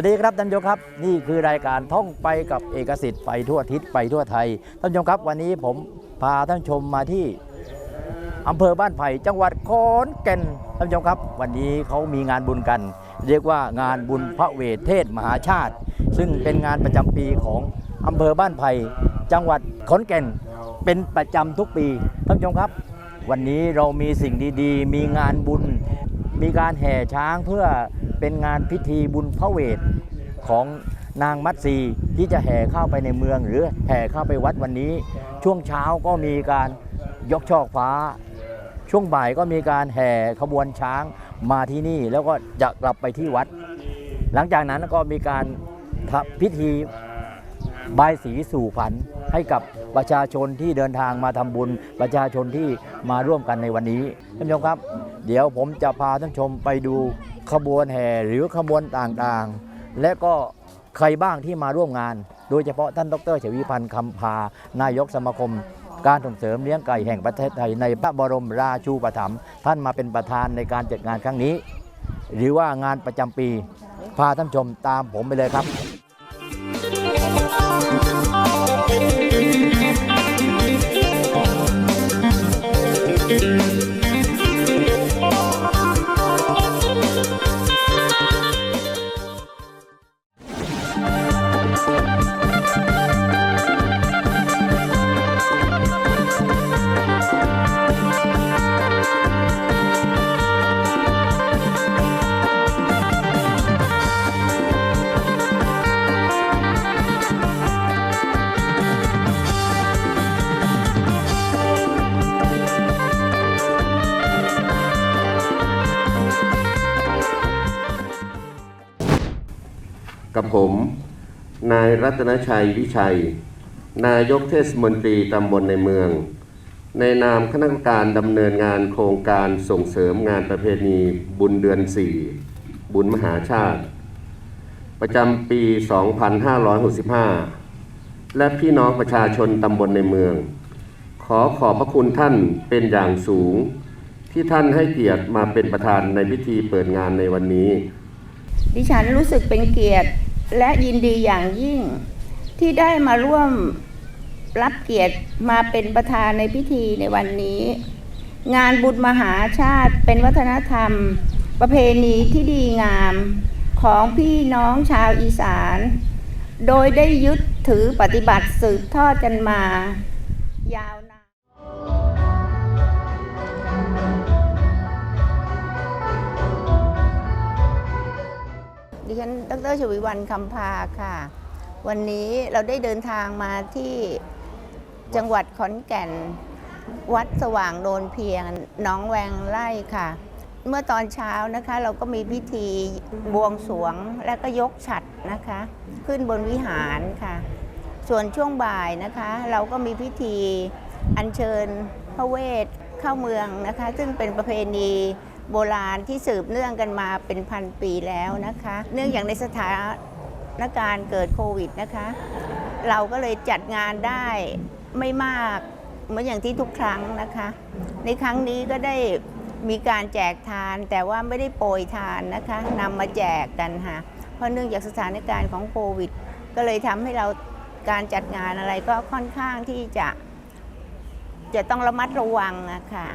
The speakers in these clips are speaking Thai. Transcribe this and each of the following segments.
สวัสดีครับท่านผู้ชมครับ นี่คือรายการท่องไปกับเอกสิทธิ์ไปทั่วทิศไปทั่วไทยท่านผู้ชมครับ วันนี้ผมพาท่านชมมาที่อำเภอบ้านไผ่จังหวัดขอนแก่นท่านผู้ชมครับ วันนี้เขามีงานบุญกัน เรียกว่างานบุญพระเวทเทศมหาชาติ ซึ่งเป็นงานประจำปีของอำเภอบ้านไผ่จังหวัดขอนแก่นเป็นประจำทุกปีท่านผู้ชมครับ วันนี้เรามีสิ่งดีๆ มีงานบุญ มีการแห่ช้างเพื่อ เป็นงานพิธีบุญพระเวทของนางมัตสีที่จะแห่เข้าไปในเมือง หรือแห่เข้าไปวัดวันนี้ ช่วงเช้าก็มีการยกช่อฟ้า ช่วงบ่ายก็มีการแห่ขบวนช้างมาที่นี่แล้วก็จะกลับไปที่วัด หลังจากนั้นก็มีการทำพิธี บายสีสู่ฝันให้กับประชาชนที่เดินทางมาทำบุญ ประชาชนที่มาร่วมกันในวันนี้ท่านผู้ชมครับ เดี๋ยวผมจะพาท่านชมไปดูขบวนแห่หรือขบวนต่างๆ และก็ใครบ้างที่มาร่วมงาน โดยเฉพาะท่านดรเฉวีพันธ์คำพานายกสมาคม การส่งเสริมเลี้ยงไก่แห่งประเทศไทยในพระบรมราชูปถัมภ์ท่านมาเป็นประธานในการจัดงานครั้งนี้ หรือว่างานประจำปี พาท่านชมตามผมไปเลยครับ กับผม นายรัตนชัยวิชัย นายกเทศมนตรีตำบลในเมือง ในนามคณะกรรมการดำเนินงานโครงการส่งเสริมงานประเพณีบุญเดือน4บุญมหาชาติ ประจำปี 2565 และพี่น้องประชาชนตำบลในเมือง ขอขอบพระคุณท่านเป็นอย่างสูงที่ท่านให้เกียรติมาเป็นประธานในพิธีเปิดงานในวันนี้ ดิฉันรู้สึกเป็นเกียรติและยินดีอย่างยิ่ง ที่ได้มาร่วมรับเกียรติมาเป็นประธานในพิธีในวันนี้ งานบุญมหาชาติเป็นวัฒนธรรม ประเพณีที่ดีงามของพี่น้องชาวอีสาน โดยได้ยึดถือปฏิบัติสืบทอดกันมายาว ดิฉัน ดรชวีวันคำพาค่ะ วันนี้เราได้เดินทางมาที่จังหวัดขอนแก่น วัดสว่างโนนเพียงน้องแวงไร่ค่ะ เมื่อตอนเช้านะคะเราก็มีพิธีบวงสรวงและก็ยกฉัดนะคะ ขึ้นบนวิหารค่ะ ส่วนช่วงบ่ายนะคะ เราก็มีพิธีอัญเชิญพระเวทเข้าเมืองนะคะ ซึ่งเป็นประเพณี โบราณที่สืบเนื่องกันมาเป็นพันปีแล้วนะคะ เนื่องอย่างในสถานการณ์เกิดโควิดนะคะ เราก็เลยจัดงานได้ไม่มากเหมือนอย่างที่ทุกครั้งนะคะ ในครั้งนี้ก็ได้มีการแจกทานแต่ว่าไม่ได้โปรยทานนะคะนำมาแจกกันค่ะเพราะเนื่องจากสถานการณ์ของโควิด ก็เลยทำให้เราการจัดงานอะไรก็ค่อนข้างที่จะ จะต้องระมัดระวังอะค่ะ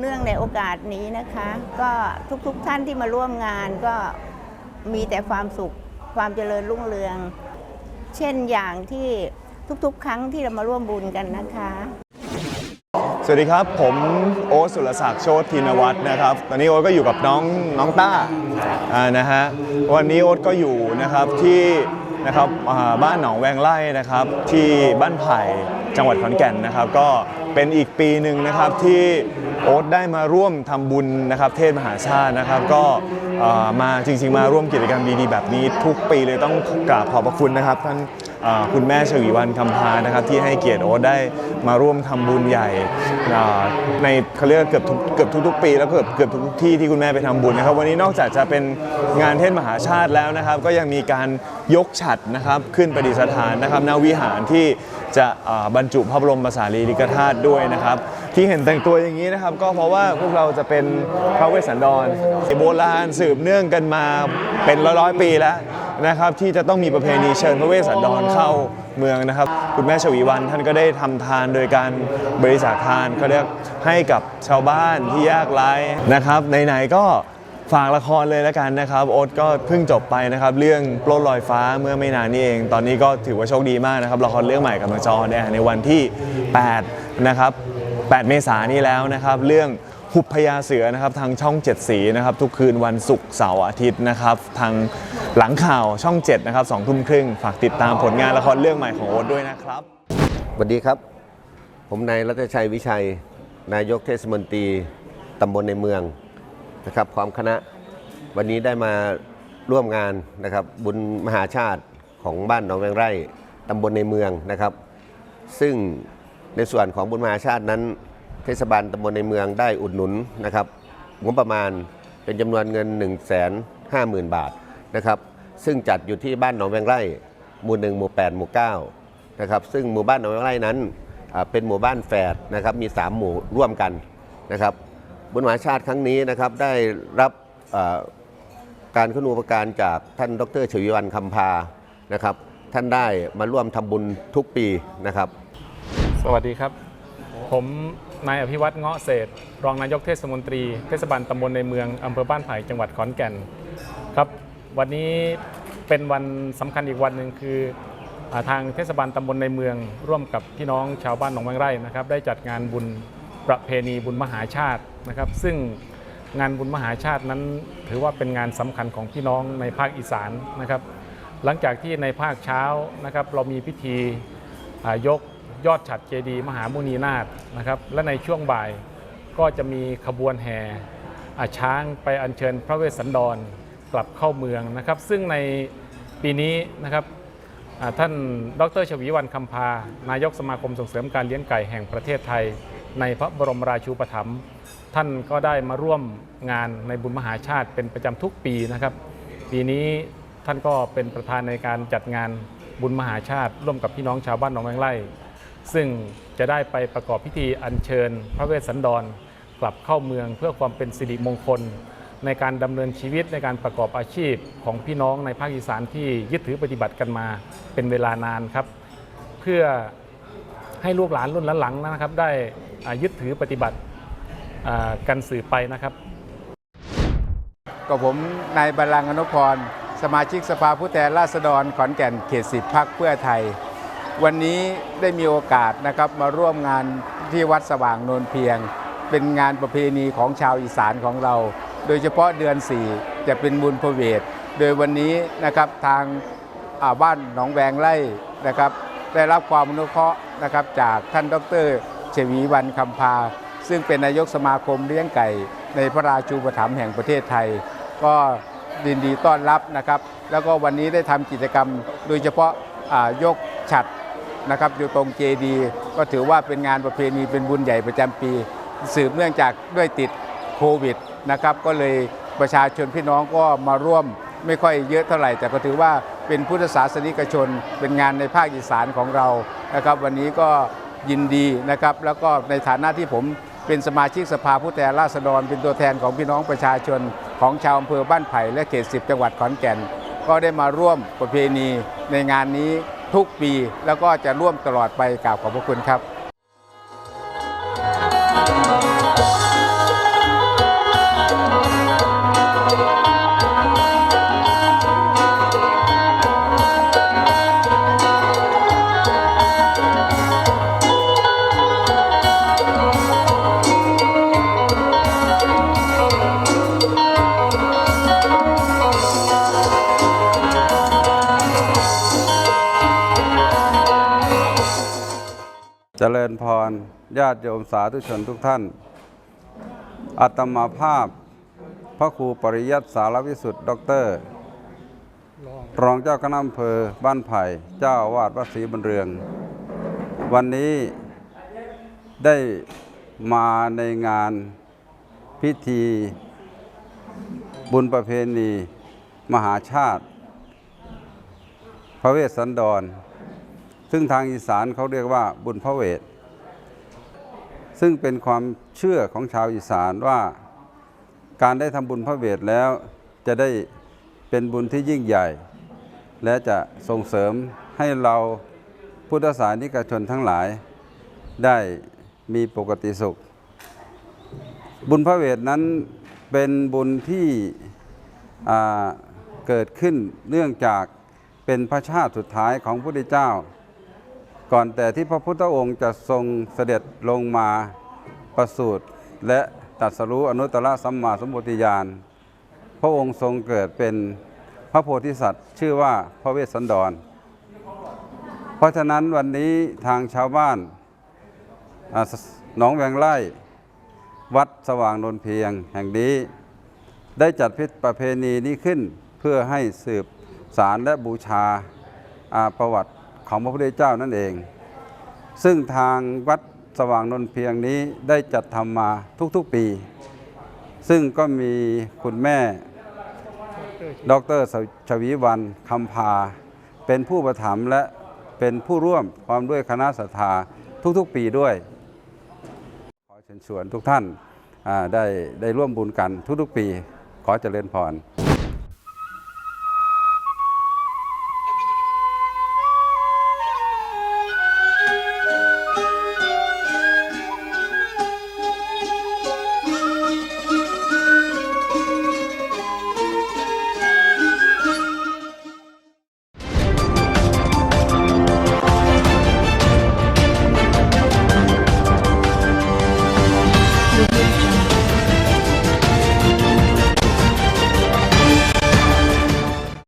เนื่องในโอกาสนี้นะคะ ก็ทุกๆทท่านที่มาร่วมงานก็มีแต่ความสุขความเจริญรุ่งเรือง เช่นอย่างที่ทุกๆ ครั้งที่เรามาร่วมบุญกันนะคะ สวัสดีครับ ผมโอ๊ตสุรศักดิ์โชติธินวัฒน์นะครับ ตอนนี้โอ๊ตก็อยู่กับน้องน้องต้าอ่านะฮะวันนี้โอ๊ตก็อยู่นะครับที่นะครับบ้านหนองแวงไร่นะครับ ที่บ้านไผ่จังหวัดขอนแก่นนะครับ ก็เป็นอีกปีหนึ่งนะครับที่ โอ๊ตได้มาร่วมทำบุญนะครับเทศมหาชาตินะครับ ก็มาจริง ๆ มาร่วมกิจกรรมดีๆแบบนี้ ทุกปีเลยต้องกราบขอบพระคุณนะครับท่านคุณแม่ชวีวันคำพานะครับที่ให้เกียรติโอ๊ตได้มาร่วมทำบุญใหญ่ในเขาเรียกเกือบทุกเกือบทุกๆ ปี แล้วก็เกือบเกือบทุกที่ที่คุณแม่ไปทำบุญนะครับ วันนี้นอกจากจะเป็นงานเทศมหาชาติแล้วนะครับ ก็ยังมีการยกฉัดนะครับขึ้นประดิษฐานนะครับณวิหารที่จะบรรจุพระบรมสารีริกธาตุด้วยนะครับ ที่เห็นแต่งตัวอย่างนี้นะครับ ก็เพราะว่าพวกเราจะเป็นพระเวสสันดรโบราณสืบเนื่องกันมาเป็นร้อยๆปีแล้วนะครับ ที่จะต้องมีประเพณีเชิญพระเวสสันดรเข้าเมืองนะครับ คุณแม่ชวีวันท่านก็ได้ทำทานโดยการบริจาคทานเขาเรียกให้กับชาวบ้านที่ยากไร้นะครับไหนๆก็ฝากละครเลยแล้วกันนะครับโอ๊ตก็เพิ่งจบไปนะครับ เรื่องปล้นลอยฟ้าเมื่อไม่นานนี้เอง ตอนนี้ก็ถือว่าโชคดีมากนะครับละครเรื่องใหม่กำลังจะออนแอร์ในวันที่ 8 นะครับ 8 เมษายนนี้แล้วนะครับ เรื่องหุบพญาเสือนะครับทางช่อง7สีนะครับทุกคืนวันศุกร์เสาร์อาทิตย์นะครับทางหลังข่าวช่อง7นะครับ2ทุ่มครึ่งฝากติดตามผลงานละครเรื่องใหม่ของโอ๊ตด้วยนะครับสวัสดีครับ ผมนายรัตชัยวิชัย นายกเทศมนตรีตำบลในเมืองนะครับพร้อมคณะวันนี้ได้มาร่วมงานนะครับบุญมหาชาติของบ้านหนองแวงไร่ตำบลในเมืองนะครับ ซึ่ง ในส่วนของบุญมหาชาตินั้น เทศบาลตำบลในเมืองได้อุดหนุนนะครับงบประมาณเป็นจำนวนเงิน 1 5 0 0 0 0 บาทนะครับซึ่งจัดอยู่ที่บ้านหนองแวงไร่หมู่หนึ่งหมู่8หมู่9นะครับซึ่งหมู่บ้านหนองแวงไร่นั้นเป็นหมู่บ้านแฝดนะครับมี 3 หมู่ร่วมกันนะครับบุญมหาชาติครั้งนี้นะครับได้รับการขนูปการจากท่านดรชวีวันคำพานะครับท่านได้มาร่วมทำบุญทุกปีนะครับ สวัสดีครับ ผมนายอภิวัตรเงาะเศษ รองนายกเทศมนตรีเทศบาลตำบลในเมืองอำเภอบ้านไผ่จังหวัดขอนแก่นครับ วันนี้เป็นวันสำคัญอีกวันหนึ่งคืออทางเทศบาลตำบลในเมือง ร่วมกับพี่น้องชาวบ้านหนองแวงไร่นะครับ ได้จัดงานบุญประเพณีบุญมหาชาตินะครับ ซึ่งงานบุญมหาชาตินั้น ถือว่าเป็นงานสำคัญของพี่น้องในภาคอีสานนะครับ หลังจากที่ในภาคเช้านะครับ เรามีพิธียก ยอดฉัดเจดีมหามุนีนาถนะครับ และในช่วงบ่ายก็จะมีขบวนแห่อาช้างไปอัญเชิญพระเวสสันดรกลับเข้าเมืองนะครับ ซึ่งในปีนี้นะครับท่านดรชวีวันคำพา นายกสมาคมส่งเสริมการเลี้ยงไก่แห่งประเทศไทย ในพระบรมราชูปถัมภ์ท่านก็ได้มาร่วมงานในบุญมหาชาติเป็นประจำทุกปีนะครับ ปีนี้ท่านก็เป็นประธานในการจัดงานบุญมหาชาติ ร่วมกับพี่น้องชาวบ้านหนองแวงไร่ ซึ่งจะได้ไปประกอบพิธีอัญเชิญ พระเวสสันดร กลับเข้าเมืองเพื่อความเป็นสิริมงคล ในการดำเนินชีวิตในการประกอบอาชีพของพี่น้องในภาคอีสานที่ยึดถือปฏิบัติกันมาเป็นเวลานานครับ เพื่อให้ลูกหลานรุ่นหลังๆนะครับ ได้ยึดถือปฏิบัติกันสืบไปนะครับ ก็ผมนายบาลังอนุพร สมาชิกสภาผู้แทนราษฎรขอนแก่นเขตสิบพักเพื่อไทย วันนี้ได้มีโอกาสนะครับมาร่วมงานที่วัดสว่างโนนเพียง เป็นงานประเพณีของชาวอีสานของเรา โดยเฉพาะเดือน 4 จะเป็นบุญพระเวท โดยวันนี้นะครับทางาบ้านหนองแวงไร่นะครับ ได้รับความอนุเคราะห์นะครับจากท่านดรเฉวีวันคำพา ซึ่งเป็นนายกสมาคมเลี้ยงไก่ ในพระราชูปถัมภ์แห่งประเทศไทย ก็ยินดีต้อนรับนะครับ แล้วก็วันนี้ได้ทำกิจกรรมโดยเฉพาะายกฉัด นะครับอยู่ตรงเจดีก็ถือว่าเป็นงานประเพณีเป็นบุญใหญ่ประจำปี สืบเนื่องจากด้วยติดโควิดนะครับก็เลยประชาชนพี่น้องก็มาร่วมไม่ค่อยเยอะเท่าไหร่ แต่ก็ถือว่าเป็นพุทธศาสนิกชน เป็นงานในภาคอีสานของเรานะครับวันนี้ก็ยินดีนะครับแล้วก็ในฐานะที่ผมเป็นสมาชิกสภาผู้แทนราษฎร เป็นตัวแทนของพี่น้องประชาชน ของชาวอำเภอบ้านไผ่และเขตสิบจังหวัดขอนแก่น ก็ได้มาร่วมประเพณีในงานนี้ ทุกปี แล้วก็จะร่วมตลอดไปกราบขอบพระคุณครับ ริญพร ญาติโยมสาธุชนทุกท่าน อัตมาภาพ พระครูปริยัติสารวิสุทธ์ด็อกเตอร์ รองเจ้าคณะอำเภอบ้านไผ่ เจ้าอาวาดวัดศรีบุญเรือง วันนี้ได้มาในงานพิธีบุญประเพณี มหาชาติ พระเวสสันดร ซึ่งทางอีสานเขาเรียกว่าบุญพระเวท ซึ่งเป็นความเชื่อของชาวอีสานว่า การได้ทำบุญพระเวทแล้วจะได้เป็นบุญที่ยิ่งใหญ่ และจะส่งเสริมให้เราพุทธศาสนิกชนทั้งหลาย ได้มีปกติสุข บุญพระเวทนั้นเป็นบุญที่เกิดขึ้นเนื่องจากเป็นพระชาติสุดท้ายของพระพุทธเจ้า ก่อนแต่ที่พระพุทธองค์จะทรงเสด็จลงมาประสูติและตรัสรู้อนุตตรสัมมาสัมพุทธญาณพระองค์ทรงเกิดเป็นพระโพธิสัตว์ ชื่อว่าพระเวสสันดร เพราะฉะนั้นวันนี้ทางชาวบ้านหนองแวงไร่ วัดสว่างนนเพียงแห่งนี้ ได้จัดพิธีประเพณีนี้ขึ้นเพื่อให้สืบสารและบูชาอาประวัติ ของพระพุทธเจ้านั่นเอง ซึ่งทางวัดสว่างนนเพียงนี้ได้จัดทำมาทุกๆปี ซึ่งก็มีคุณแม่ ดรชวีวันคำพา เป็นผู้ประถมและเป็นผู้ร่วมพร้อมด้วยคณะศรัทธาทุกๆปีด้วย ขอเชิญชวนทุกท่านได้ได้ร่วมบุญกันทุกๆปี ขอเจริญพร